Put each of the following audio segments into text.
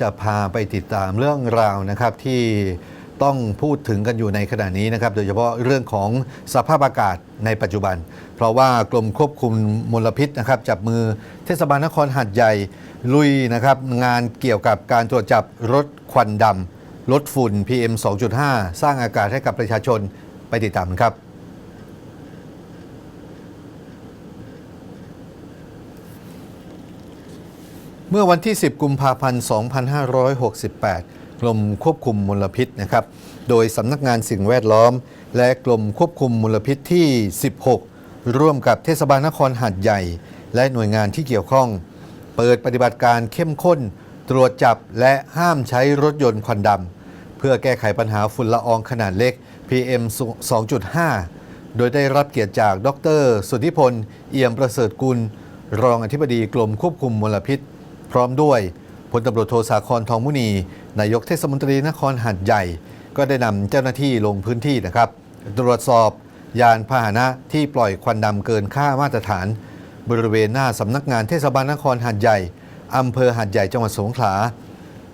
จะพาไปติดตามเรื่องราวนะครับที่ต้องพูดถึงกันอยู่ในขณะนี้นะครับ โดยเฉพาะเรื่องของสภาพอากาศในปัจจุบัน เพราะว่ากรมควบคุมมลพิษนะครับ จับมือเทศบาลนครหัดใหญ่ลุยนะครับ งานเกี่ยวกับการตรวจจับรถควันดำลดฝุ่น PM 2.5 สร้างอากาศให้กับประชาชนไปติดตามครับ เมื่อวันที่ 10 กุมภาพันธ์ 2568 กรมควบคุมมลพิษนะครับ โดยสำนักงานสิ่งแวดล้อม และกรมควบคุมมลพิษที่ 16 ร่วมกับเทศบาลนครหาดใหญ่ และหน่วยงานที่เกี่ยวข้อง เปิดปฏิบัติการเข้มข้น ตรวจจับและห้ามใช้รถยนต์ควันดำเพื่อแก้ไขปัญหาฝุ่นละอองขนาดเล็ก PM 2.5 โดยได้รับเกียรติจาก ดร สุทธิพล เอี่ยมประเสริฐกุล รองอธิบดีกรมควบคุมมลพิษ พร้อมด้วยพลตำรวจโทสาครทองมุนี นายกเทศมนตรีนครหัดใหญ่ ก็ได้นำเจ้าหน้าที่ลงพื้นที่นะครับ ตรวจสอบยานพาหนะที่ปล่อยควันดำเกินค่ามาตรฐาน บริเวณหน้าสำนักงานเทศบาลนครหัดใหญ่อำเภอหัดใหญ่จังหวัดสงขลา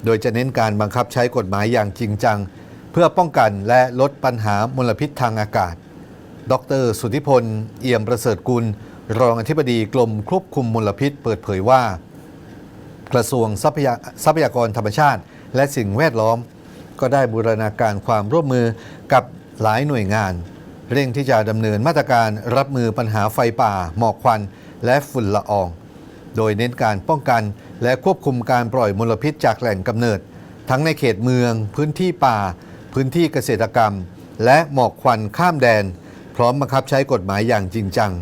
โดยจะเน้นการบังคับใช้กฎหมายอย่างจริงจัง เพื่อป้องกันและลดปัญหามลพิษทางอากาศ ดร สุทธิพล เอี่ยมประเสริฐกุล รองอธิบดีกรมควบคุมมลพิษ เปิดเผยว่า กระทรวงทรัพยาทรัพยากรธรรมชาติ และสิ่งแวดล้อม ก็ได้บูรณาการความร่วมมือกับหลายหน่วยงาน เร่งที่จะดำเนินมาตรการรับมือปัญหาไฟป่า หมอกควัน และฝุ่นละออง โดยเน้นการป้องกันและควบคุมการปล่อยมลพิษจากแหล่งกำเนิด ทั้งในเขตเมือง พื้นที่ป่า พื้นที่เกษตรกรรม และหมอกควันข้ามแดน พร้อมบังคับใช้กฎหมายอย่างจริงจัง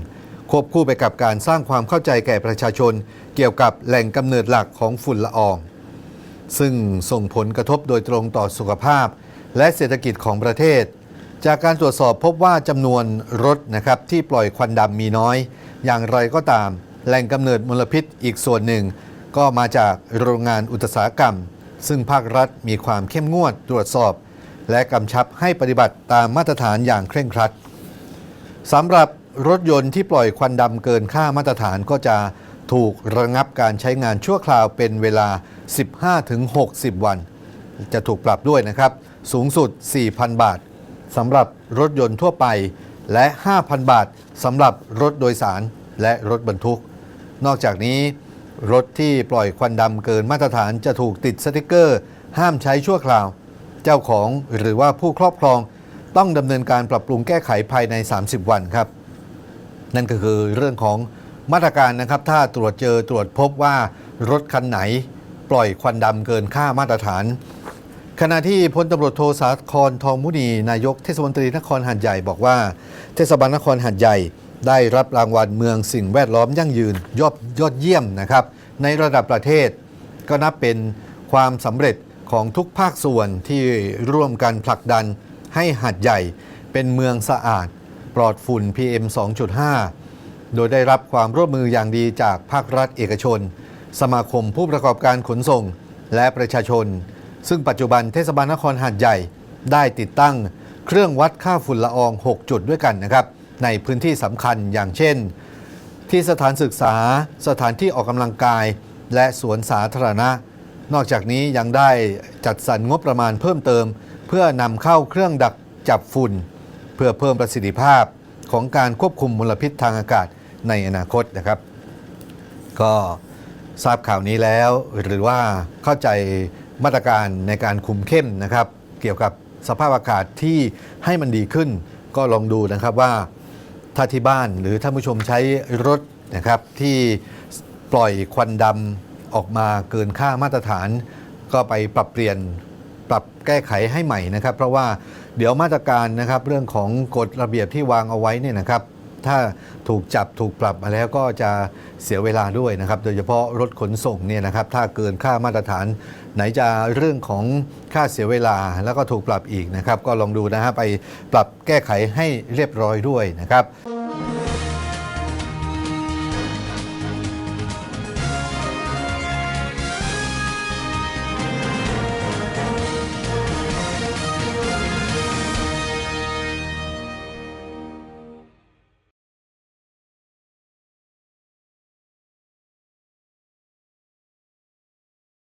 ควบคู่ไปกับการสร้างความเข้าใจแก่ประชาชน เกี่ยวกับแหล่งกำเนิดหลักของฝุ่นละออง ซึ่งส่งผลกระทบโดยตรงต่อสุขภาพ และเศรษฐกิจของประเทศ จากการตรวจสอบพบว่าจำนวนรถนะครับที่ปล่อยควันดำมีน้อย อย่างไรก็ตาม แหล่งกำเนิดมลพิษอีกส่วนหนึ่ง ก็มาจากโรงงานอุตสาหกรรม ซึ่งภาครัฐมีความเข้มงวดตรวจสอบ และกำชับให้ปฏิบัติตามมาตรฐานอย่างเคร่งครัดสำหรับ รถยนต์ที่ปล่อยควันดำเกินค่ามาตรฐานก็จะถูกระงับการใช้งานชั่วคราวเป็นเวลา 15-60 วัน จะถูกปรับด้วยนะครับ สูงสุด 4,000 บาทสำหรับรถยนต์ทั่วไป และ 5,000 บาทสำหรับรถโดยสารและรถบรรทุก นอกจากนี้รถที่ปล่อยควันดำเกินมาตรฐานจะถูกติดสติกเกอร์ ห้ามใช้ชั่วคราว เจ้าของหรือว่าผู้ครอบครอง ต้องดำเนินการปรับปรุงแก้ไขภายใน 30 วันครับ นั่นก็คือเรื่องของมาตรการนะครับ ถ้าตรวจเจอตรวจพบว่ารถคันไหนปล่อยควันดำเกินค่ามาตรฐาน ขณะที่พลตำรวจโทสาครทองมุนี นายกเทศมนตรีนครหัดใหญ่บอกว่า เทศบาลนครหัดใหญ่ได้รับรางวัลเมืองสิ่งแวดล้อมยั่งยืนยอดยอดเยี่ยมนะครับ ในระดับประเทศ ก็นับเป็นความสำเร็จของทุกภาคส่วนที่ร่วมกันผลักดันให้หัดใหญ่เป็นเมืองสะอาด ลอดฝุ่น PM 2.5 โดยได้รับความร่วมมืออย่างดีจากภาครัฐเอกชน สมาคมผู้ประกอบการขนส่ง และประชาชน ซึ่งปัจจุบันเทศบาลนครหาดใหญ่ ได้ติดตั้งเครื่องวัดค่าฝุ่นละออง 6 จุดด้วยกันนะครับ ในพื้นที่สำคัญอย่างเช่น ที่สถานศึกษา สถานที่ออกกำลังกาย และสวนสาธารณะ นอกจากนี้ยังได้จัดสรรงบประมาณเพิ่มเติม เพื่อนำเข้าเครื่องดักจับฝุ่น เพื่อเพิ่มประสิทธิภาพของการควบคุมมลพิษทางอากาศในอนาคตนะครับ ก็ทราบข่าวนี้แล้วหรือว่าเข้าใจมาตรการในการคุมเข้มนะครับ เกี่ยวกับสภาพอากาศที่ให้มันดีขึ้น ก็ลองดูนะครับว่าถ้าที่บ้านหรือท่านผู้ชมใช้รถนะครับที่ปล่อยควันดำออกมาเกินค่ามาตรฐาน ก็ไปปรับเปลี่ยนปรับแก้ไขให้ใหม่นะครับ เพราะว่า เดี๋ยวมาตรการนะครับเรื่องของกฎระเบียบที่วางเอาไว้เนี่ยนะครับ ถ้าถูกจับถูกปรับมาแล้วก็จะเสียเวลาด้วยนะครับ โดยเฉพาะรถขนส่งเนี่ยนะครับ ถ้าเกินค่ามาตรฐาน ไหนจะเรื่องของค่าเสียเวลาแล้วก็ถูกปรับอีกนะครับ ก็ลองดูนะฮะไปปรับแก้ไขให้เรียบร้อยด้วยนะครับ